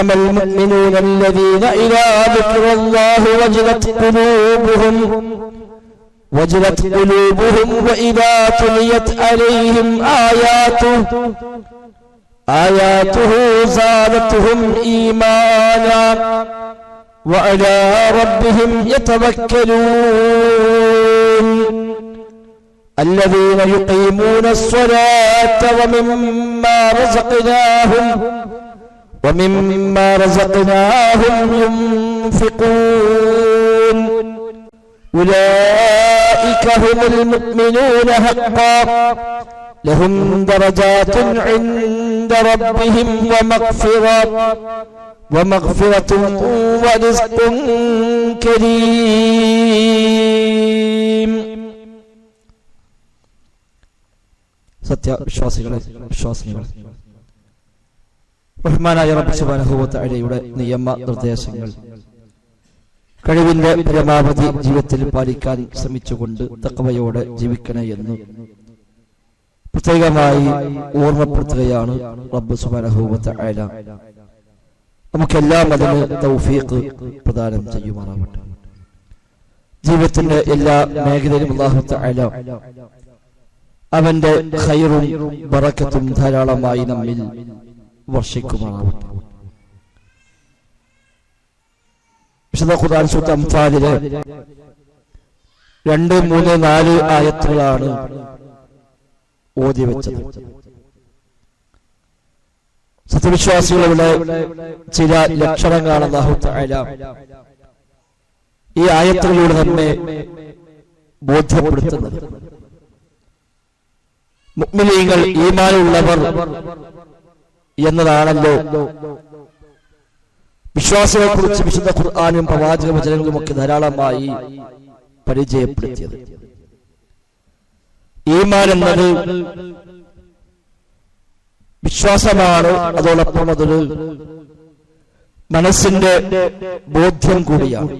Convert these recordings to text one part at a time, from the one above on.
إنما المؤمنون الذين إذا ذكر الله وجلت قلوبهم وجلت قلوبهم وإذا تليت عليهم آياته آياته زادتهم إيمانا وعلى ربهم يتوكلون. الذين يقيمون الصلاة ومما رزقناهم ومما رزقناهم ينفقون أولئك هم المؤمنون حقا لهم درجات عند ربهم ومغفرة ومغفرة ورزق كريم സത്യവിശ്വാസികളെ വിശ്വാസികളെ റഹ്മാനായ റബ്ബ് സുബ്ഹാനഹുവതആലയുടെ നിയമ നിർദ്ദേശങ്ങൾ. കഴിവിന്റെ പരമാവധി ജീവിതത്തിൽ പാലിക്കാൻ ശ്രമിച്ചുകൊണ്ട് തക്കവയോടെ ജീവിക്കണേ എന്ന് പ്രത്യേകമായി ഓർമ്മപ്പെടുത്തുകയാണ് റബ്ബ് സുബ്ഹാനഹുവതആല നമുക്കെല്ലാം അതിന് തൗഫീഖ് പ്രദാനം ചെയ്യുമാറാവട്ടെ. ജീവിതത്തിന്റെ എല്ലാ മേഖലയിലും അല്ലാഹു തആല അവന്റെ ഖൈറും ബറക്കത്തും ധാരാളമായി നമ്മിൽ വർഷിക്കുമാറാവട്ടെ വിശുദ്ധ ഖുർആൻ സൂത്ത് അംഫാലിലെ രണ്ട് മൂന്ന് നാല് ആയത്തുകളാണ് ഓതി വെച്ചത് സത്യവിശ്വാസികളുടെ ചില ലക്ഷണങ്ങളാണ് അല്ലാഹു തആല. ഈ ആയത്തുകളിലൂടെ നമ്മെ ബോധ്യപ്പെടുത്തുന്നത്. മുഅ്മിനീങ്ങൾ ഈമാനുള്ളവർ എന്നതാണല്ലോ. വിശ്വാസത്തെ കുറിച്ച് വിശുദ്ധ ഖുർആാനും പ്രവാചക വചനങ്ങളും ഒക്കെ ധാരാളമായി പരിചയപ്പെടുത്തിയത്. ഈമാൻ എന്നത് വിശ്വാസമാണ് അതോടൊപ്പം അതൊരു മനസ്സിന്റെ ബോധ്യം കൂടിയാണ്.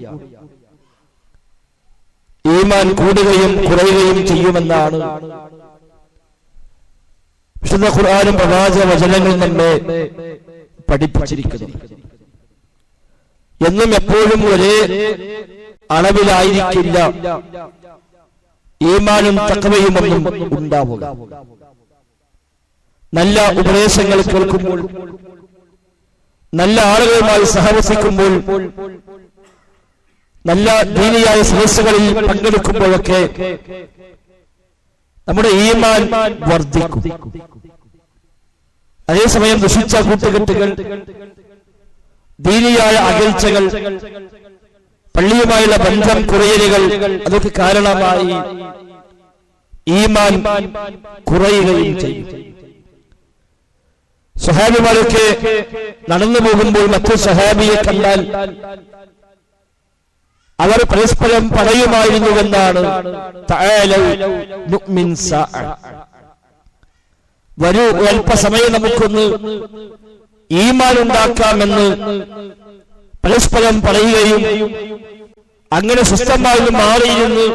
ഈമാൻ കൂടുകയും കുറയുകയും ചെയ്യുമെന്നാണ് വിശുദ്ധ ഖുർആാനും പ്രവാചക വചനങ്ങളും നമ്മെ പഠിപ്പിച്ചിരിക്കുന്നു. എന്നും എപ്പോഴും ഒരേ അളവിലായിരിക്കില്ല ഈമാനും തക്കവയും ഒന്നും ഉണ്ടാവുക. നല്ല ഉപദേശങ്ങൾ കേൾക്കുമ്പോൾ നല്ല ആളുകളുമായി സഹവസിക്കുമ്പോൾ നല്ല ദീനിയായ സദസ്സുകളിൽ പങ്കെടുക്കുമ്പോഴൊക്കെ നമ്മുടെ ഈമാൻ വർദ്ധിക്കും. അതേസമയം ദുഷിച്ച കൂട്ടുകെട്ടുകൾ ദീനിയായ അകൽച്ചകൾ പള്ളിയുമായുള്ള ബന്ധം കുറയലുകൾ അതൊക്കെ കാരണമായി ഈമാൻ കുറയുകയും ചെയ്യും. സഹാബിമാരൊക്കെ നടന്നു പോകുമ്പോൾ മറ്റു സഹാബിയെ കണ്ടാൽ അവർ പരസ്പരം പറയുമായിരുന്നുവെന്നാണ്. വരൂ അല്പസമയം നമുക്കൊന്ന് ഈമാൻ ഉണ്ടാക്കാമെന്ന് പരസ്പരം പറയുകയും അങ്ങനെ സ്വസ്ഥമായി മാറിയിരുന്ന്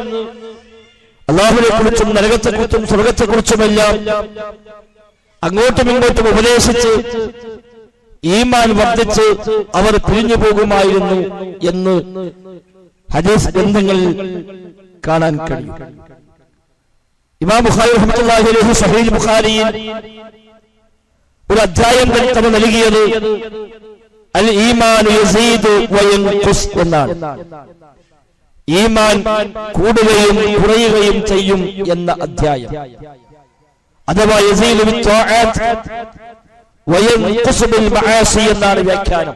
അള്ളാഹുവിനെ കുറിച്ചും നരകത്തെക്കുറിച്ചും സ്വർഗത്തെക്കുറിച്ചുമെല്ലാം അങ്ങോട്ടും ഇങ്ങോട്ടും ഉപദേശിച്ച് ഈമാൻ വർദ്ധിച്ച് അവർ പിരിഞ്ഞു പോകുമായിരുന്നു എന്ന് ഹദീസ് ഗ്രന്ഥങ്ങളിൽ കാണാൻ കഴിയും. ഇമാം ബുഖാരി റഹ്മത്തുള്ളാഹി അലൈഹി സഹീഹ് ബുഖാരിയിൽ ഒരു അധ്യായം തന്നെ നൽകിയത് അൽ ഈമാൻ യസീദു വയൻഖുസ് എന്നാണ്. ഈമാൻ കൂടുകയും കുറയുകയും ചെയ്യും എന്ന അധ്യായം. അഥവാ യസീദു ബിത്വാഅത്ത് വയൻഖുസ് ബിൽ മആസി എന്നാണ് വ്യാഖ്യാനം.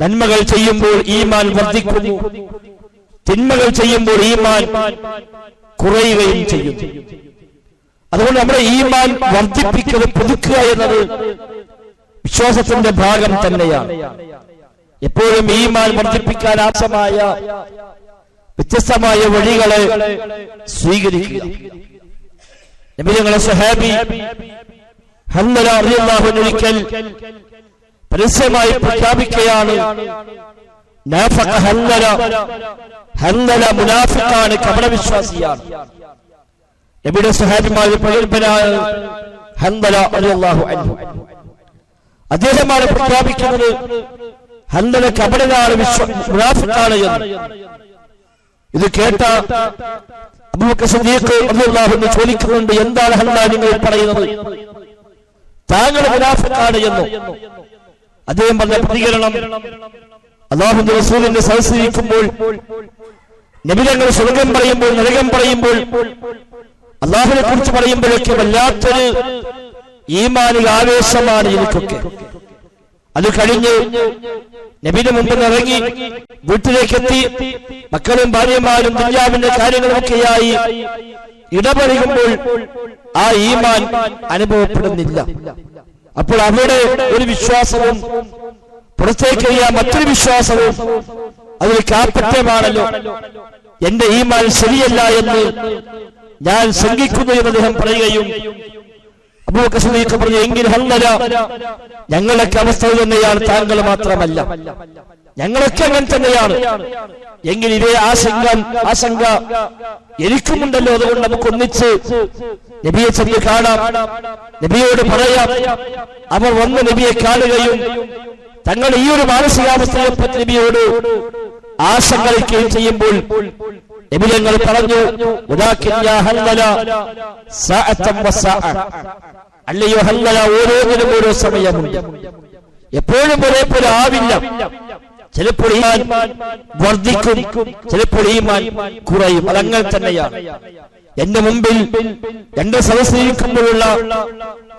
നന്മകൾ ചെയ്യുമ്പോൾ ഈമാൻ വർദ്ധിക്കുന്നു. തിന്മകൾ ചെയ്യുമ്പോൾ ഈമാൻ കുറയുകയും ചെയ്യും അതുകൊണ്ട് നമ്മുടെ ഈമാൻ വർദ്ധിപ്പിക്കുന്നത് പുതുക്കുക എന്നത് വിശ്വാസത്തിന്റെ ഭാഗം തന്നെയാണ്. എപ്പോഴും ഈമാൻ വർദ്ധിപ്പിക്കാൻ ആവശ്യമായ വ്യത്യസ്തമായ വഴികളെ സ്വീകരിക്കുക. നബിയങ്ങളെ സഹാബി ഹന്നല അറിയാഹു ഒരിക്കൽ പരസ്യമായി പ്രഖ്യാപിക്കുകയാണ്. ഹന്നല മുനാഫിഖാണ് കപടവിശ്വാസിയാണ്. നബിയുടെ സഹാബിമാരിൽ പ്രഗത്ഭനായ ഹന്തല അലിയാഹു അൻഹു. അദ്ദേഹമാണ് പ്രഖ്യാപിക്കുന്നത് ഹന്തല കപടനാണ് വിശ്വ മുനാഫിക്കാണ് എന്ന്. ഇത് കേട്ട അൻഹു ചോദിക്കുന്നുണ്ട് എന്താണ് ഹന്തല നിങ്ങൾ പറയുന്നത്? താങ്കൾ മുനാഫിക്കാണ് എന്ന്. അദ്ദേഹം പറഞ്ഞ പ്രതികരണം അള്ളാഹുന്റെ റസൂലിന്റെ സദസ്സിരിക്കുമ്പോൾ നബിതങ്ങൾ സ്വർഗം പറയുമ്പോൾ നരകം പറയുമ്പോൾ അള്ളാഹുനെ കുറിച്ച് പറയുമ്പോഴൊക്കെ വല്ലാത്തൊരു ഈമാനിക ആവേശമാണ് എനിക്കൊക്കെ അത് കഴിഞ്ഞ് നബിന് മുമ്പിൽ ഇറങ്ങി വീട്ടിലേക്ക് എത്തി മക്കളും ഭാര്യമാരും ദുര്യാവിന്റെ കാര്യങ്ങളൊക്കെയായി ഇടപഴകുമ്പോൾ ആ ഈമാൻ അനുഭവപ്പെടുന്നില്ല. അപ്പോൾ അവിടെ ഒരു വിശ്വാസവും പുറത്തേക്ക് ചെയ്യാൻ മറ്റൊരു വിശ്വാസവും അതിൽ കാപ്പറ്റമാണല്ലോ എന്റെ ഈ ഈമാൻ ശരിയല്ല എന്ന് ഞാൻ ശങ്കിക്കുന്നു എന്ന് അദ്ദേഹം പറയുകയും പറഞ്ഞു എങ്കിൽ ഹല്ലല ഞങ്ങളൊക്കെ അവസ്ഥ തന്നെയാണ് താങ്കൾ മാത്രമല്ല. ഞങ്ങളൊക്കെ അങ്ങനെ തന്നെയാണ്. എങ്കിൽ ഇതേ ആശങ്ക ആശങ്ക എനിക്കുമുണ്ടല്ലോ അതുകൊണ്ട് നമുക്ക് ഒന്നിച്ച് നബിയെ ചെന്ന് കാണാം. നബിയോട് പറയാം അവർ വന്ന് നബിയെ കാണുകയും തങ്ങൾ ഈ ഒരു മാനസികാവസ്ഥയെ പറ്റി നബിയോട് ആശങ്കയും ചെയ്യുമ്പോൾ നബി പറഞ്ഞു "വലാകിൻ യാ ഹല്ലല സാഅത്തൻ അല്ലയോ ഹല്ലല ഓരോന്നിനും ഓരോ സമയമുണ്ട്. എപ്പോഴും ഒരേപോലെ ആവില്ല. ചിലപ്പോൾ ഈമാൻ വർദ്ധിക്കും ചിലപ്പോൾ ഈമാൻ കുറയും. അതങ്ങനെ തന്നെയാണ്. എന്റെ മുമ്പിൽ എന്റെ സദസ്സിരിക്കുമ്പോഴുള്ള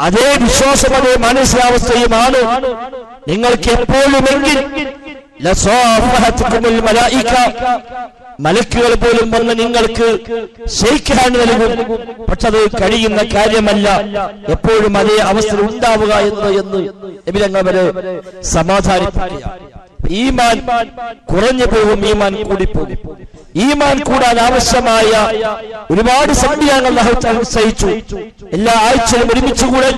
അതേ വിശ്വാസം അതേ മാനസികാവസ്ഥയുമാണ് നിങ്ങൾക്ക് എപ്പോഴുമെങ്കിൽ. മലക്കുകൾ പോലും വന്ന് നിങ്ങൾക്ക് ശയിക്കാൻ നൽകും. പക്ഷെ അത് കഴിയുന്ന കാര്യമല്ല. എപ്പോഴും അതേ അവസ്ഥ ഉണ്ടാവുക എന്ന് എന്ന് എബിലങ്ങൾ വരെ സമാധാനിപ്പിക്കുക ഈമാൻ കുറഞ്ഞു പോകും ഈമാൻ കൂടിപ്പോകും. ഈമാൻ കൂടാൻ ആവശ്യമായ ഒരുപാട് സംവിധാനങ്ങൾ നിശ്ചയിച്ചു. എല്ലാ ആഴ്ചയിലും ഒരുമിച്ചുകൂടെ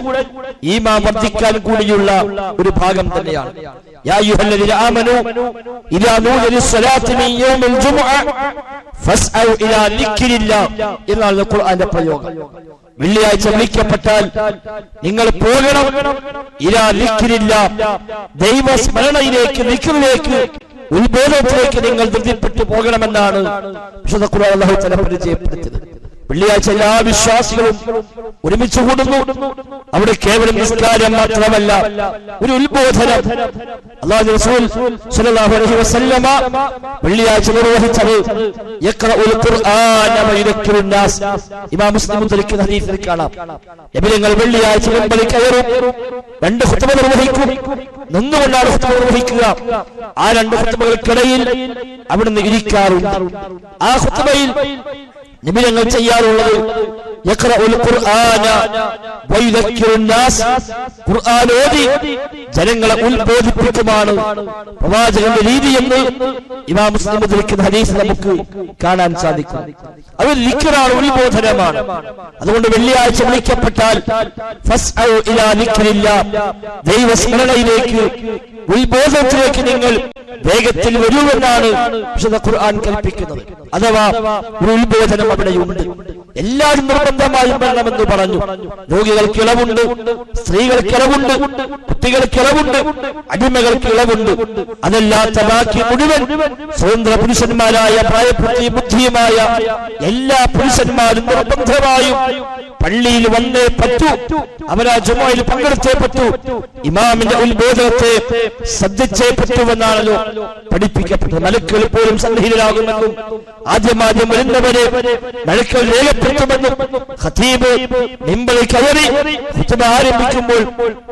ഈമാൻ വർദ്ധിക്കാൻ കൂടിയുള്ള ഒരു ഭാഗം തന്നെയാണ്. യാ അയ്യുഹല്ലദീന ആമനൂ ഇദാ നൂദിയ ലിസ്സലാത്തി يوم യൗമിൽ ജുമുഅ ഫസ്അു ذكر الله. എന്നാണ് ഖുർആന്റെ പ്രയോഗം. വെള്ളിയാഴ്ച വിളിക്കപ്പെട്ടാൽ നിങ്ങൾ പോകണം. ഇലാ ദിക്രില്ല ദൈവസ്മരണയിലേക്ക് ദിക്റിലേക്ക് ഉത്ബോധത്തിലേക്ക് നിങ്ങൾ ധൃതിപ്പെട്ടു പോകണമെന്നാണ് വിശുദ്ധ ഖുർആൻ അല്ലാഹു തആല പരിചയപ്പെടുത്തിയത്. വെള്ളിയാഴ്ച എല്ലാ വിശ്വാസികളും ഒരുമിച്ച് കൂടുന്നു. അവിടെ കേവലം നിസ്കാരം മാത്രമല്ല ഒരു ഉത്ബോധനം. അള്ളാഹു റസൂൽ സ്വല്ലല്ലാഹു അലൈഹി വസല്ലമ വെള്ളിയാഴ്ച നിർവഹിച്ചത് ാണ് ഖുർആന വയുദക്കിറു ഇമാം മുസ്ലിം ഉദ്ധരിക്കുന്ന ഹദീസിൽ കാണാം. നബിയങ്ങൾ വെള്ളിയാഴ്ച മുമ്പിൽ കയറും രണ്ട് ഖുത്ബ നിർവഹിക്കും നിന്നുകൊണ്ടാണ് ഖുത്ബ നിർവഹിക്കുക. ആ രണ്ട് ഖുത്ബകൾക്കിടയിൽ അവിടുന്ന് ഇരിക്കാറുണ്ട്. ആ ഖുത്ബയിൽ ചെയ്യാറുള്ളത്. ഖുർആന. വയുദക്കിറു നാസ്. ഖുർആൻ ഓതി. ജനങ്ങളെ ഉത്ബോധിപ്പിക്കുമാണ്. പ്രവാചകന്റെ രീതി എന്ന് ഇമാം മുസ്ലിം ധരിക്കുന്ന ഹദീസ് നമുക്ക് കാണാൻ സാധിക്കും. അത് ലിഖറാണ് ഉത്ബോധനമാണ്. അതുകൊണ്ട് വെള്ളിയാഴ്ച വിളിക്കപ്പെട്ടാൽ ദൈവസ്മരണയിലേക്ക് ഉത്ബോധനത്തിലേക്ക് നിങ്ങൾ വേഗത്തിൽ വരുമെന്നാണ് വിശുദ്ധ ഖുർആൻ കൽപ്പിക്കുന്നത്. അഥവാ ഒരു ഉത്ബോധനം അവിടെയുണ്ട്. എല്ലാവരും നിർബന്ധമായും വേണമെന്ന് പറഞ്ഞു. രോഗികൾക്ക് ഇളവുണ്ട് സ്ത്രീകൾക്ക് ഇളവുണ്ട് കുട്ടികൾക്ക് ഇളവുണ്ട് അടിമകൾക്ക് ഇളവുണ്ട്. അതല്ലാത്ത ബാക്കി മുഴുവൻ സ്വതന്ത്ര പുരുഷന്മാരായ പ്രായപൂർത്തി ബുദ്ധിയുമായ എല്ലാ പുരുഷന്മാരും നിർബന്ധമായും പള്ളിയിൽ വന്നേ പറ്റൂ അവരാ ജുമയിൽ പങ്കെടുത്തേ പറ്റൂ. ഇമാമിന്റെ ഉത്ബോധനത്തെ ശ്രദ്ധിച്ചേ പറ്റുമെന്നാണല്ലോ പഠിപ്പിക്കപ്പെട്ടത്. മലക്കുകൾ പോലും സന്നിഹിതരാകുമെന്നും ആദ്യമാദ്യം വരുന്നവരെ മലക്കുകൾ രേഖപ്പെടുത്തുമെന്നും ഖതീബ് മിമ്പറിൽ കയറി ഹുത്തുമ ആരംഭിക്കുമ്പോൾ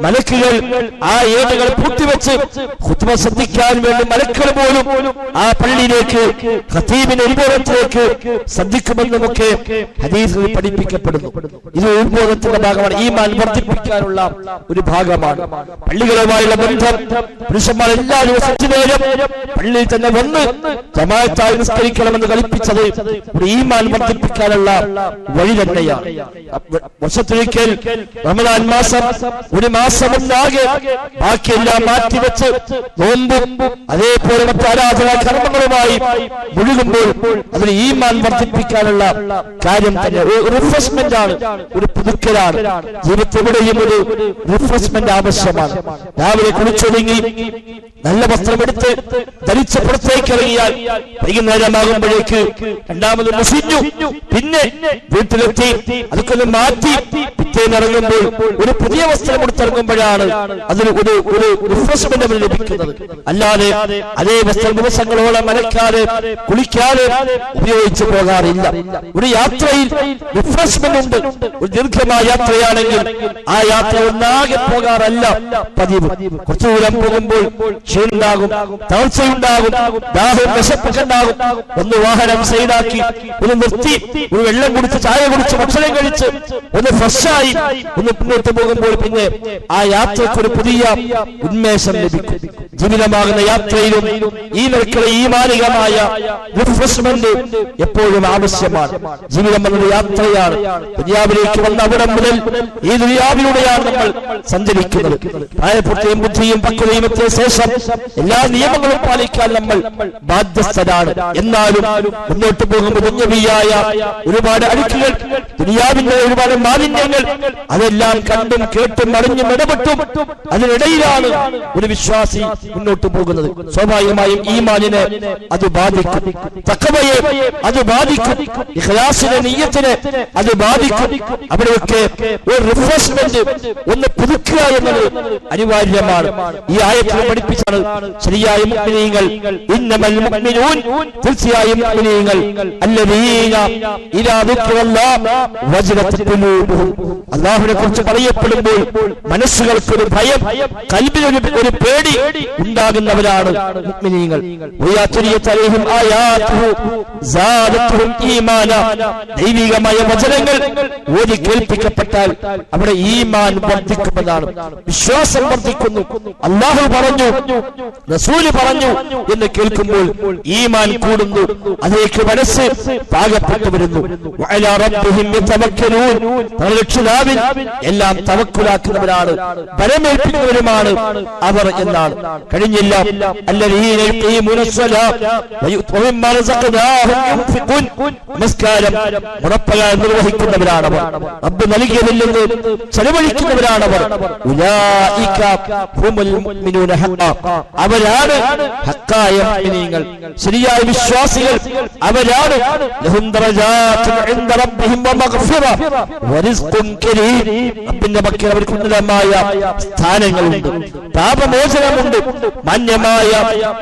മലക്കുകൾ ആ ഏടുകൾ പൂട്ടിവെച്ച് ഖുത്ബ ശ്രദ്ധിക്കാൻ വേണ്ടി മലക്കൾ പോലും ആ പള്ളിയിലേക്ക് ഹതീബിന് ഉത്ബോധത്തിലേക്ക് ശ്രദ്ധിക്കുമെന്നുമൊക്കെ ഹദീസുകൾ പഠിപ്പിക്കപ്പെടുന്നു. ഇത് ഉത്ബോധത്തിന്റെ ഭാഗമാണ്. ഈ മാൻ വർദ്ധിപ്പിക്കാനുള്ള ഒരു ഭാഗമാണ്. പള്ളികളുമായുള്ള ബന്ധം പുരുഷന്മാർ എല്ലാ പള്ളിയിൽ തന്നെ വന്ന് ജമാഅത്തായി നിസ്കരിക്കണമെന്ന് കൽപ്പിച്ചത് ഒരു ഈമാൻ വർദ്ധിപ്പിക്കാനുള്ള വഴി തന്നെയാണ്. വർഷത്തിലേക്ക് റമദാൻ മാസം ഒരു മാസം ഒന്നാകെ ബാക്കിയെല്ലാം മാറ്റിവെച്ച് നോമ്പും അതേപോലെ മറ്റു ആരാധനാ കർമ്മങ്ങളുമായി മുഴുകുമ്പോൾ അതിന് ഈമാൻ വർദ്ധിപ്പിക്കാനുള്ള കാര്യം തന്നെ. റിഫ്രഷ്മെന്റ് ആണ് ഒരു പുതുക്കലാണ്. ജീവിതത്തിലൂടെയും ഒരു റിഫ്രഷ്മെന്റ് ആവശ്യമാണ്. രാവിലെ കുളിച്ചൊരുങ്ങി നല്ല വസ്ത്രമെടുത്ത് ധരിച്ച് പുറത്തേക്ക് ഇറങ്ങിയാൽ വൈകുന്നേരമാകുമ്പോഴേക്ക് രണ്ടാമത് മുഷിഞ്ഞു പിന്നെ വീട്ടിലെത്തി അതൊക്കെ മാറ്റി പിറ്റേന്നിറങ്ങുമ്പോൾ ഒരു പുതിയ വസ്ത്രം കൊടുത്തിറങ്ങുമ്പോഴാണ് അതിന് ഒരു ഒരു റിഫ്രഷ്മെന്റ് അവന് ലഭിക്കുന്നത്. അല്ലാതെ അതേ വസ്ത്രം ദിവസങ്ങളോളം മലക്കാതെ കുളിക്കാതെ ഉപയോഗിച്ചു പോകാറില്ല. ഒരു യാത്രയിൽ റിഫ്രഷ്മെന്റ് ഉണ്ട്. ഒരു ദീർഘമായ യാത്രയാണെങ്കിൽ ആ യാത്ര ഒന്നാകെ പോകാറല്ല പതിവ്. കുറച്ചു ദൂരം പോകുമ്പോൾ ക്ഷീണുണ്ടാകും തളർച്ചയുണ്ടാകും ദാഹം വിശപ്പൊക്കെ ഒന്ന് വാഹനം സൈഡാക്കി ഒന്ന് നിർത്തി ഒരു വെള്ളം കുടിച്ച് ചായ കുടിച്ച് ഭക്ഷണം കഴിച്ച് ഒന്ന് ഫ്രഷായി ഒന്ന് മുന്നോട്ട് പോകുമ്പോൾ പിന്നെ ആ യാത്രയ്ക്ക് ഒരു പുതിയ ഉന്മേഷം ലഭിക്കും. ജീവിതമാകുന്ന യാത്രയിലും ഈ നിരക്കുള്ള ഈ മാലികമായ റിഫ്രഷ്മെന്റ് എപ്പോഴും ആവശ്യമാണ്. ജീവിതം വന്നൊരു യാത്രയാണ്. ദുനിയാവിലേക്ക് വന്ന അവിടെ മുതൽ ഈ ദുനിയാവിലൂടെയാണ് നമ്മൾ സഞ്ചരിക്കുന്നത്. പ്രായപൂർത്തിയും ബുദ്ധിയും പക്വതയും എത്തിയ ശേഷം എല്ലാ നിയമങ്ങളും പാലിക്കാൻ നമ്മൾ ബാധ്യസ്ഥരാണ്. എന്നാലും മുന്നോട്ട് പോകുമ്പോൾ ദുന്യവിയായ ഒരുപാട് അഴുക്കുകൾ ദുനിയാവിന്റെ ഒരുപാട് മാലിന്യങ്ങൾ അതെല്ലാം കണ്ടും കേട്ടും അറിഞ്ഞും ഇടപെട്ടും അതിനിടയിലാണ് ഒരു വിശ്വാസി മുന്നോട്ട് പോകുന്നത്. സ്വാഭാവികമായും ഈ മാലിനെ അത് ബാധിക്കും. തക്കവയെ അത് ബാധിക്കും. ഇഖ്ലാസിനെ നീയത്തിനെ അത് ബാധിക്കും. അവിടെയൊക്കെ ഒരു റിഫ്രഷ്മെന്റ് ഒന്ന് പുതുക്കുക എന്നത് അനിവാര്യമാണ്. ഈ ആയത്തിൽ പഠിപ്പിച്ചാണ് ശരിയായ മുക്മിനീങ്ങൾ ഇന്നമൽ മുക്മിനൂൻ തീർച്ചയായും മുഅ്മിനീങ്ങൾ അള്ളാഹുവിനെ കുറിച്ച് പറയപ്പെടുമ്പോൾ മനസ്സുകൾക്ക് ഒരു ഭയം കൽബിനൊരു ഒരു പേടി ഉണ്ടാകുന്നവരാണ് ഈമാന. ദൈവികമായ വചനങ്ങൾ ഓതി കേൾപ്പിക്കപ്പെട്ടാൽ അവിടെ ഈമാൻ വർദ്ധിക്കുന്നതാണ്. വിശ്വാസം വർദ്ധിക്കുന്നു. അള്ളാഹു പറഞ്ഞു റസൂൽ പറഞ്ഞു എന്ന് കേൾക്കുമ്പോൾ ഈമാൻ കൂടുന്നു. അതിലേക്ക് മനസ്സ് പാകപ്പെട്ടു വരുന്നു. രക്ഷിതാവിൽ എല്ലാം തവക്കുലാക്കുന്നവരാണ്. ബലമേൽപ്പിക്കുന്നവരുമാണ് അവർ എന്നാണ്. കഴിഞ്ഞില്ല. നമസ്കാരം. ഉറപ്പകാരം നിർവഹിക്കുന്നവരാണവർ. റബ്ബ് നൽകിയതില്ലെന്ന് ചെലവഴിക്കുന്നവരാണവർ. അവരാണ് ഹക്കായ ശരിയായ വിശ്വാസികൾ അവരാണ് റബ്ബിന്റെ പക്കൽ അവർക്ക് ഉന്നതമായ സ്ഥാനങ്ങളുണ്ട്. പാപമോചനമുണ്ട്. മാന്യമായ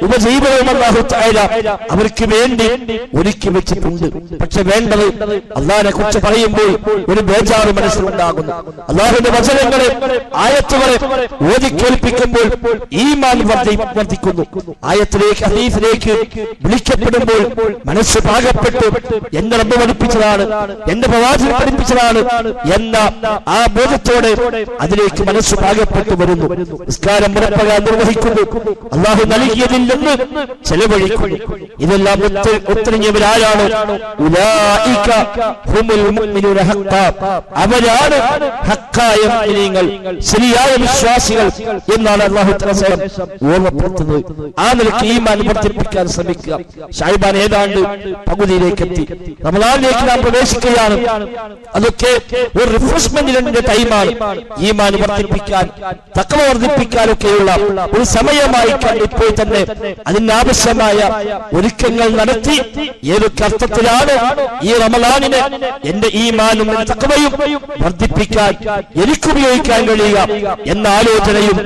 ഉപജീവനവും തആല അവർക്ക് വേണ്ടി ഒരുക്കി വെച്ചിട്ടുണ്ട്. പക്ഷെ വേണ്ടത് അള്ളാഹിനെ കുറിച്ച് പറയുമ്പോൾ ഒരു ബേജാറ് മനസ്സിലുണ്ടാകുന്നു. അള്ളാഹുവിന്റെ വചനങ്ങളെ ആയത്തുകളെ ഓതി കേൾപ്പിക്കുമ്പോൾ ഈമാൻ വർദ്ധി വർദ്ധിക്കുന്നു ആയത്തിലേക്ക് ഹദീഫിലേക്ക് വിളിക്കപ്പെടുമ്പോൾ മനസ്സ് പാകപ്പെട്ടു. എന്റെ റബ്ബ് പഠിപ്പിച്ചതാണ്. എന്റെ പ്രവാചകൻ പഠിപ്പിച്ചതാണ് എന്ന ആ ബോധത്തോടെ അതിലേക്ക് മനസ്സ് പാകപ്പെട്ടു വരുന്നു. നിസ്കാരം മുറപ്പക നിർവഹിക്കുന്നു. അള്ളാഹു നൽകിയതിൽ നിന്ന് ചെലവഴിക്കുന്നു. ഇതെല്ലാം ഒത്ത- ഒത്തിരിഞ്ഞവരാരാണ്. അവരാണ് ഹക്കായ മുഅ്മിനീങ്ങൾ ശരിയായ വിശ്വാസികൾ എന്നാണ് അള്ളാഹു ഓർമ്മപ്പെടുത്തുന്നത്. ആ നിലയ്ക്ക് ഈമാൻ വർദ്ധിപ്പിക്കാൻ ശ്രമിക്കുക. ഷാഹിബാൻ ഏതാണ്ട് പകുതിയിലേക്ക് എത്തി. റമദാനിലേക്ക് നാം പ്രവേശിക്കുകയാണ്. അതൊക്കെ ഒരു റിഫ്രഷ്മെന്റിന്റെ ടൈമാണ് ഈമാൻ വർദ്ധിപ്പിക്കാൻ തക്കവ വർദ്ധിപ്പിക്കാനൊക്കെയുള്ള ഒരു സമയമായി ഇപ്പോൾ തന്നെ അതിനാവശ്യമായ ഒരുക്കങ്ങൾ നടത്തി. ഏതൊക്കെ അർത്ഥത്തിലാണ് ഈ റമലാനിനെ എന്റെ ഈമാനും മാനും തക്കവയും വർദ്ധിപ്പിക്കാൻ എനിക്ക് ഉപയോഗിക്കാൻ കഴിയുക എന്ന ആലോചനയും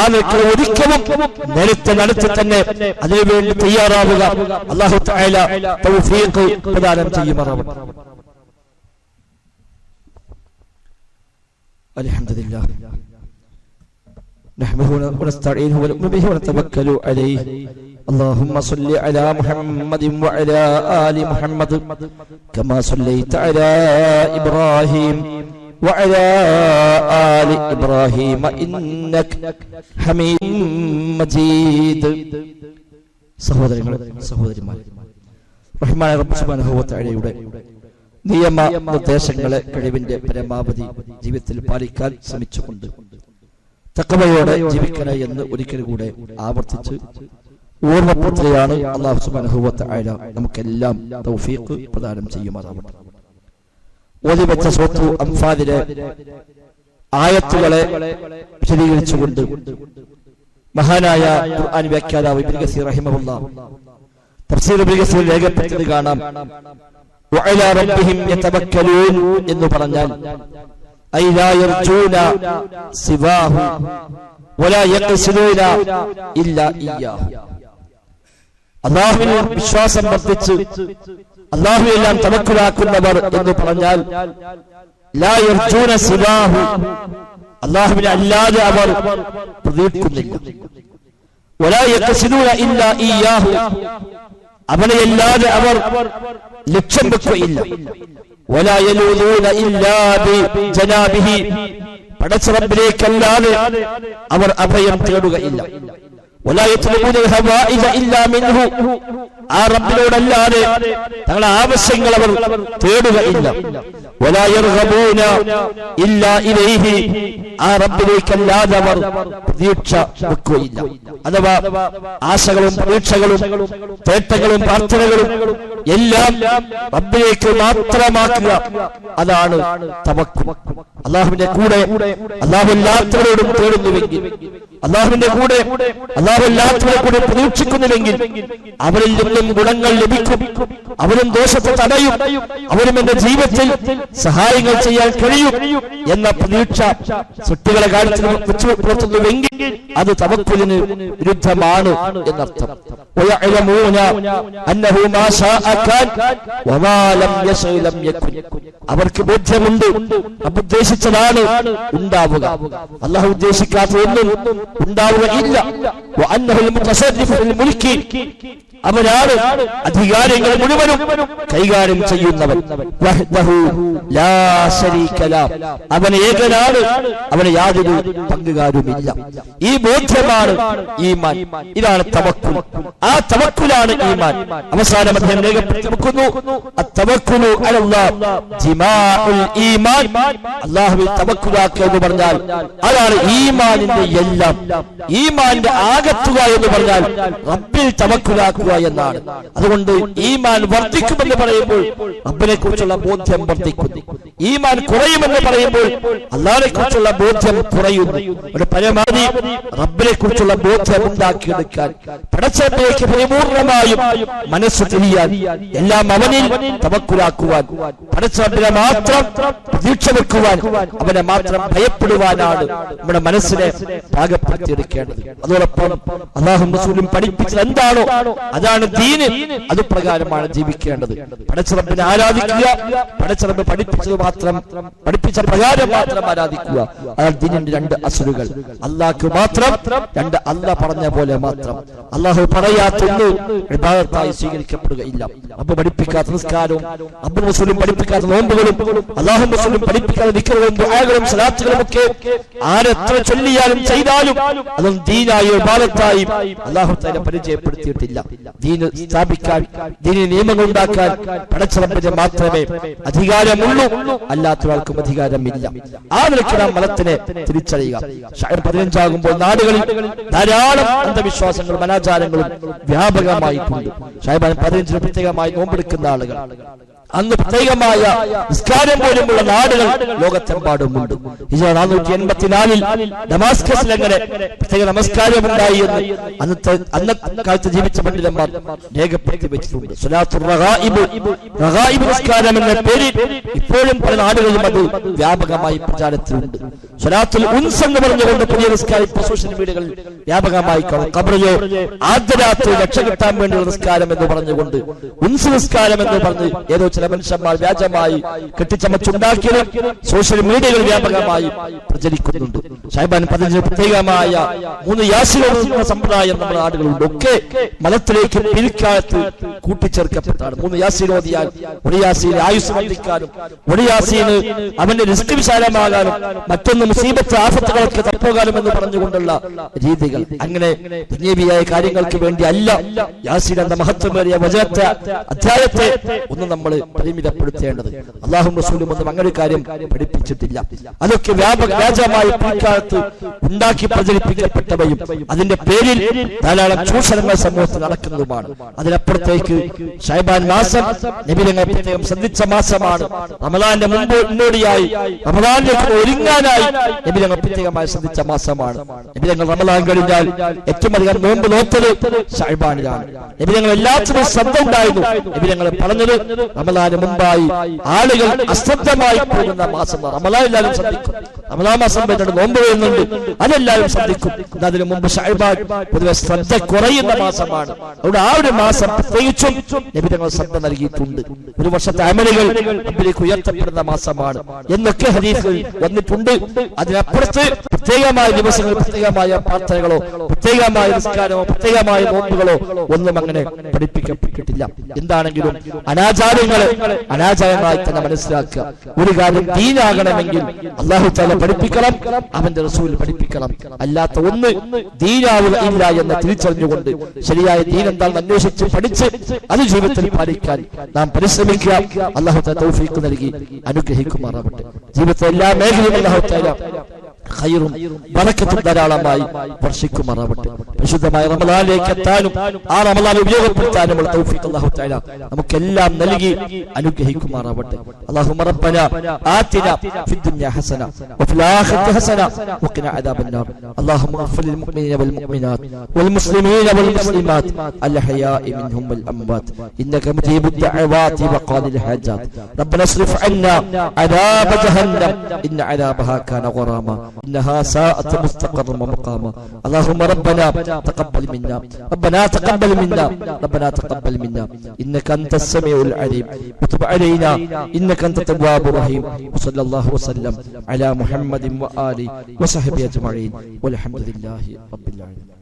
ആ നിൽക്കുന്ന ഒരുക്കവും നേരത്തെ നടത്തി തന്നെ അതിനുവേണ്ടി തയ്യാറാവുക. അള്ളാഹു തആല തൗഫീഖ് പ്രദാനം ചെയ്യുമാറാവട്ടെ അൽഹംദുലില്ലാ نحمده ونستعينه ونؤمن به ونتوكل عليه اللهم صل على محمد وعلى آل محمد كما صليت على إبراهيم وعلى آل إبراهيم إنك حميد مجيد സഹോദരങ്ങളെ സഹോദരിമാരെ നിയമ നിർദ്ദേശങ്ങളെ കഴിവിന്റെ പരമാവധി ജീവിതത്തിൽ പാലിക്കാൻ ശ്രമിച്ചുകൊണ്ട് തക്കവയോടെ ജീവിക്കണേ എന്ന് ഒരിക്കൽ കൂടെ ആവർത്തിച്ച് ഓർമ്മപ്പെടുത്തുകയാണ് അള്ളാഹു സുബ്ഹാനഹു വ തആല നമുക്കെല്ലാം തൗഫീഖ് പ്രദാനം ചെയ്യുമാറാവട്ടെ. ഓതിവെച്ച സ്വത്തു അംഫാദിലെ ആയത്തുകളെ വിശദീകരിച്ചുകൊണ്ട് മഹാനായ ഖുർആൻ വ്യാഖ്യാതാവ് ഇബ്നു കസീർ റഹിമഹുല്ല കസീർ രേഖപ്പെടുത്തിയത് കാണാം. എന്ന് പറഞ്ഞാൽ അള്ളാഹുവിൽ വിശ്വാസം വർദ്ധിച്ച് അള്ളാഹുവെല്ലാം തവക്കുലാക്കുന്നവർ എന്ന് പറഞ്ഞാൽ അള്ളാഹുവിനെ അല്ലാതെ അവർ പ്രതീക്ഷിക്കുന്നില്ല. അവനെയല്ലാതെ അവർ ലക്ഷ്യം വെക്കുകയില്ല. വലാ യലൂദൂന ഇല്ലാ ബിജനാബിഹി പടച്ച റബ്ബിലേക്കല്ലാതെ അവർ അഭയം തേടുകയില്ല. ആ റബ്ബിനോടല്ലാതെ തങ്ങളുടെ ആവശ്യങ്ങൾ അവർ തേടുകയില്ല. ഇല്ലാ ഇലൈഹി. ആ റബ്ബിലേക്കല്ലാതെ അവർ പ്രതീക്ഷ വെക്കുകയില്ല. അഥവാ ആശകളും പ്രതീക്ഷകളും തേട്ടങ്ങളും പ്രാർത്ഥനകളും എല്ലാം റബ്ബിലേക്ക് മാത്രമാക്കുക. അതാണ് തവക്കും. അള്ളാഹുവിന്റെ കൂടെ അള്ളാഹുല്ലാത്തവരോടും തേടുന്നുവെങ്കിൽ അള്ളാഹുവിന്റെ കൂടെ അള്ളാഹുല്ലാത്തവരെ കൂടെ പ്രതീക്ഷിക്കുന്നുവെങ്കിൽ അവരിൽ നിന്നും ഗുണങ്ങൾ ലഭിക്കും. അവരും ദോഷത്തെ തടയും. അവരും എന്റെ ജീവിതത്തിൽ സഹായങ്ങൾ ചെയ്യാൻ കഴിയും എന്ന പ്രതീക്ഷ സൃഷ്ടികളെ കാര്യത്തിൽ വെച്ചു അത് തവക്കുലിന് വിരുദ്ധമാണ് എന്നർത്ഥം. അവർക്ക് ബോധ്യമുണ്ട്. ഉദ്ദേശിച്ചതാണ് ഉണ്ടാവുക. അള്ളാഹു ഉദ്ദേശിക്കാത്ത ഒന്നും ഉണ്ടാവുകയില്ല അവനാണ് അധികാരങ്ങൾ മുഴുവനും കൈകാര്യം ചെയ്യുന്നവൻ. അവന് ഏകനാണ്. അവന് യാതൊരു പങ്കുകാരുമില്ല. ഈ ബോധ്യമാണ് ഈമാൻ. ഇതാണ് തവക്കുൽ. ആ തവക്കുലാണ് ഈമാൻ. അവസാനം അദ്ദേഹം രേഖപ്പെടുത്തി വെക്കുന്നു. അള്ളാഹുവിൽ തവക്കുലാക്കുക എന്ന് പറഞ്ഞാൽ അതാണ് ഈമാനിന്റെ എല്ലാം. ഈമാന്റെ ആകത്തുക എന്ന് പറഞ്ഞാൽ റബ്ബിൽ തവക്കുലാക്കുക എന്നാണ് അതുകൊണ്ട് ഈമാൻ വർദ്ധിക്കുമെന്ന് പറയുമ്പോൾ റബ്ബിനെ കുറിച്ചുള്ള ബോധ്യം വർദ്ധിക്കുന്നു. ഈമാൻ കുറയുമെന്ന് പറയുമ്പോൾ അള്ളാഹിനെ കുറിച്ചുള്ള ബോധ്യം കുറയുന്നു. ഒരു പരമാവധി റബ്ബിനെ കുറിച്ചുള്ള ബോധ്യം ഉണ്ടാക്കിയെടുക്കാൻ പടച്ചേക്ക് പരിപൂർണമായും മനസ്സ് തിരിയാൻ എല്ലാം അവനിൽ തവക്കുലാക്കുവാൻ പടച്ചേട്ടനെ മാത്രം പ്രതീക്ഷ വെക്കുവാൻ അവനെ മാത്രം ഭയപ്പെടുവാനാണ് നമ്മുടെ മനസ്സിനെ പാകപ്പെടുത്തിയെടുക്കേണ്ടത്. അതോടൊപ്പം അള്ളാഹു മസൂലും പഠിപ്പിച്ചത് എന്താണോ അതാണ് ദീന്. അത് പ്രകാരമാണ് ജീവിക്കേണ്ടത്. പടച്ചിറപ്പിനെ ആരാധിക്കുക പടച്ചിറപ്പ് പഠിപ്പിച്ചത് മാത്രം പഠിപ്പിച്ച പ്രകാരം മാത്രം ആരാധിക്കുക. അതാണ് ദീനിന്റെ രണ്ട് അസുരുകൾ അള്ളാഹ്ക്ക് മാത്രം രണ്ട് അല്ല പറഞ്ഞ പോലെ മാത്രം. അള്ളാഹു പറയാത്തൊന്ന് വിഭാഗത്തായി സ്വീകരിക്കപ്പെടുകയില്ല. അപ്പൊ പഠിപ്പിക്കാത്ത നിസ്കാരവും അബ്ബു മുസ്ലിം പഠിപ്പിക്കാത്ത നോമ്പുകളും അള്ളാഹു മുസ്ലിം പഠിപ്പിക്കാത്ത നിക്കറുകളും ദുആകളും സലാത്തുകളും ഒക്കെ ആരെത്ര ചൊല്ലിയാലും ചെയ്താലും അതും ദീനായി വിഭാഗത്തായി അള്ളാഹു തന്നെ പരിചയപ്പെടുത്തിയിട്ടില്ല. ദീന് സ്ഥാപിക്കാൻ ദീനി നിയമങ്ങൾ ഉണ്ടാക്കാൻ പടച്ചറപ്പിന് മാത്രമേ അധികാരമുള്ളൂ. അല്ലാത്തൊരാൾക്കും അധികാരമില്ല. ആ നിലയ്ക്ക് നാം മതത്തിനെ തിരിച്ചറിയുക. ഷായർ പതിനഞ്ചാകുമ്പോൾ നാടുകളിൽ ധാരാളം അന്ധവിശ്വാസങ്ങളും അനാചാരങ്ങളും വ്യാപകമായിട്ടുണ്ട്. ഷായബാൻ പതിനഞ്ചിന് പ്രത്യേകമായി നോമ്പെടുക്കുന്ന ആളുകൾ. അന്ന് പ്രത്യേകമായ നിസ്കാരം പോലുമുള്ള നാടുകൾ ലോകത്തെമ്പാടുമുണ്ട് നാനൂറ്റി എൺപത്തിനാലിൽ ഡമാസ്കസിൽ അങ്ങനെ പ്രത്യേക നമസ്കാരം ഉണ്ടായി എന്ന് അന്നത്തെ അന്ന കാലത്ത് ജീവിച്ച പണ്ഡിതന്മാർ രേഖപ്പെടുത്തി വെച്ചിട്ടുണ്ട്. റഗായിബ് നിസ്കാരം എന്ന പേരിൽ ഇപ്പോഴും പല നാടുകളിലും അത് വ്യാപകമായി പ്രചാരത്തിലുണ്ട്. സ്വലാത്തുൽ ഉൻസ് എന്ന് പറഞ്ഞുകൊണ്ട് പുതിയ നിസ്കാരം ഇപ്പൊ സോഷ്യൽ മീഡിയകളിൽ വ്യാപകമായി കാണും. കബറിയോ ആദ്യ രാത്രി രക്ഷ കിട്ടാൻ വേണ്ടിയുള്ള നിസ്കാരം എന്ന് പറഞ്ഞുകൊണ്ട് ഉൻസ് നിസ്കാരം എന്ന് പറഞ്ഞ് ഏതോ ചില മനുഷ്യന്മാർ വ്യാജമായി കെട്ടിച്ചമച്ചുണ്ടാക്കിയത് സോഷ്യൽ മീഡിയകൾ വ്യാപകമായി പ്രചരിക്കുന്നുണ്ട്. ഷൈബാൻ പതിനഞ്ച് പ്രത്യേകമായ മൂന്ന് യാസികളുടെ സമ്പ്രദായം നമ്മുടെ നാടുകളുണ്ട് ഒക്കെ മതത്തിലേക്ക് പിൽക്കാലത്ത് കൂട്ടിച്ചേർക്കപ്പെട്ടാണ് മൂന്ന് യാസീനോദിയാൽ ഒരു യാസീന് ആയുസ് വർദ്ധിക്കാനും ഒരു യാസീന് അവന്റെ റിസ്ക് വിശാലമാകാനും മറ്റൊന്ന് മുസീബത്ത് ആഫത്തുകളൊക്കെ തപ്പോകാനും എന്ന് പറഞ്ഞുകൊണ്ടുള്ള രീതികൾ. അങ്ങനെ ദുന്യവിയായ കാര്യങ്ങൾക്ക് വേണ്ടി അല്ല യാസീൻ എന്ന മഹത്വമേറിയ വചനത്തെ അധ്യായത്തെ ഒന്ന് നമ്മൾ പരിമിതപ്പെടുത്തേണ്ടത്. അള്ളാഹു റസൂലും ഒന്നും അങ്ങനെ കാര്യം പഠിപ്പിച്ചിട്ടില്ല. അതൊക്കെ വ്യാപക വ്യാജമായ പിൽക്കാലത്ത് ഉണ്ടാക്കി പ്രചരിപ്പിക്കപ്പെട്ടവയും അതിന്റെ പേരിൽ ധാരാളം ചൂഷണങ്ങൾ സമൂഹത്തിൽ നടക്കുന്നതുമാണ്. അതിനപ്പുറത്തേക്ക് ഷൈബാൻ മാസം നബിലങ്ങൾ പ്രത്യേകം ശ്രദ്ധിച്ച മാസമാണ്. റമദാന്റെ മുമ്പ് മുന്നോടിയായി റമദാനിലേക്ക് ഒരുങ്ങാനായി നബിലങ്ങൾ പ്രത്യേകമായി ശ്രദ്ധിച്ച മാസമാണ്. നബിലങ്ങൾ റമദാൻ കഴിഞ്ഞാൽ ഏറ്റവും അധികം നോമ്പ് നോത്തത് ഷൈബാനിലാണ്. നബിലങ്ങൾ എല്ലാത്തിനും ശ്രദ്ധ ഉണ്ടായിരുന്നു. നബിലങ്ങൾ പറഞ്ഞത് റമദാന് മുമ്പായി. ആളുകൾ അശ്രദ്ധമായി പോകുന്ന മാസം എല്ലാവരും ശ്രദ്ധിക്കും. റമലാ മാസം വരുന്നുണ്ട് നോമ്പ് വരുന്നുണ്ട്. അതെല്ലാവരും ശ്രദ്ധിക്കും. അതിനു മുമ്പ് ഷൈബാൻ പൊതുവെ ശ്രദ്ധ കുറയുന്ന മാസമാണ്. അവിടെ ആ ഒരു മാസം പ്രത്യേകിച്ചും നബിതങ്ങൾ ശ്രദ്ധ നൽകിയിട്ടുണ്ട്. ഒരു വർഷത്തെ അമലുകൾ റബ്ബിലേക്ക് ഉയർത്തപ്പെടുന്ന മാസമാണ്. എന്നൊക്കെ ഹദീസുകൾ വന്നിട്ടുണ്ട്. അതിനപ്പുറത്ത് പ്രത്യേകമായ ദിവസങ്ങൾ പ്രത്യേകമായ പ്രാർത്ഥനകളോ പ്രത്യേകമായ നിസ്കാരമോ പ്രത്യേകമായ നോമ്പുകളോ ഒന്നും അങ്ങനെ പഠിപ്പിക്കപ്പെട്ടിട്ടില്ല. എന്താണെങ്കിലും അനാചാരങ്ങളെ അനാചാരങ്ങളായി തന്നെ മനസ്സിലാക്കുക. ഒരു കാര്യം ദീനാകണമെങ്കിൽ അള്ളാഹു താല പഠിപ്പിക്കണം അവന്റെ റസൂൽ പഠിപ്പിക്കണം. അല്ലാത്ത ഒന്ന് ദീനാവുക ഇല്ല എന്ന് തിരിച്ചറിഞ്ഞുകൊണ്ട് ശരിയായ ദീൻ എന്താണെന്ന് അന്വേഷിച്ച് പഠിച്ച് അത് ജീവിതത്തിൽ പാലിക്കാൻ നാം പരിശ്രമിക്കുക. അള്ളാഹു തൗഫീഖ് നൽകി അനുഗ്രഹിക്കുമാറാവട്ടെ. ജീവിതത്തിലെ എല്ലാ മേഖലയും അള്ളാഹു ഖൈറും ബറക്കത്തും ധാരാളമായി വർഷിക്കുമാറാവട്ടെ പരിശുദ്ധമായ റമദാനിലേക്ക് എത്താനും ആ റമദാൻ ഉപയോഗപ്പെടുത്താനുമുള്ള തൗഫീഖ് അല്ലാഹു തആല നമുക്കെല്ലാം നൽകി അനുഗ്രഹിക്കുമാറാവട്ടെ اللهم ربنا آتنا في الدنيا حسنة وفي الآخرة حسنة وقنا عذاب النار اللهم اغفر للمؤمنين والمؤمنات والمسلمين والمسلمات الأحياء منهم والأموات إنك مجيب الدعوات وقاضي الحاجات ربنا اصرف عنا عذاب جهنم إن عذابها كان غراما إنها ساءت مستقرا ومقاما اللهم ربنا تقبل منا ربنا تقبل منا ربنا تقبل منا إنك أنت السميع العليم وتب علينا إنك أنت التواب الرحيم وصلى الله وسلم على محمد وآله وصحبه أجمعين والحمد لله رب العالمين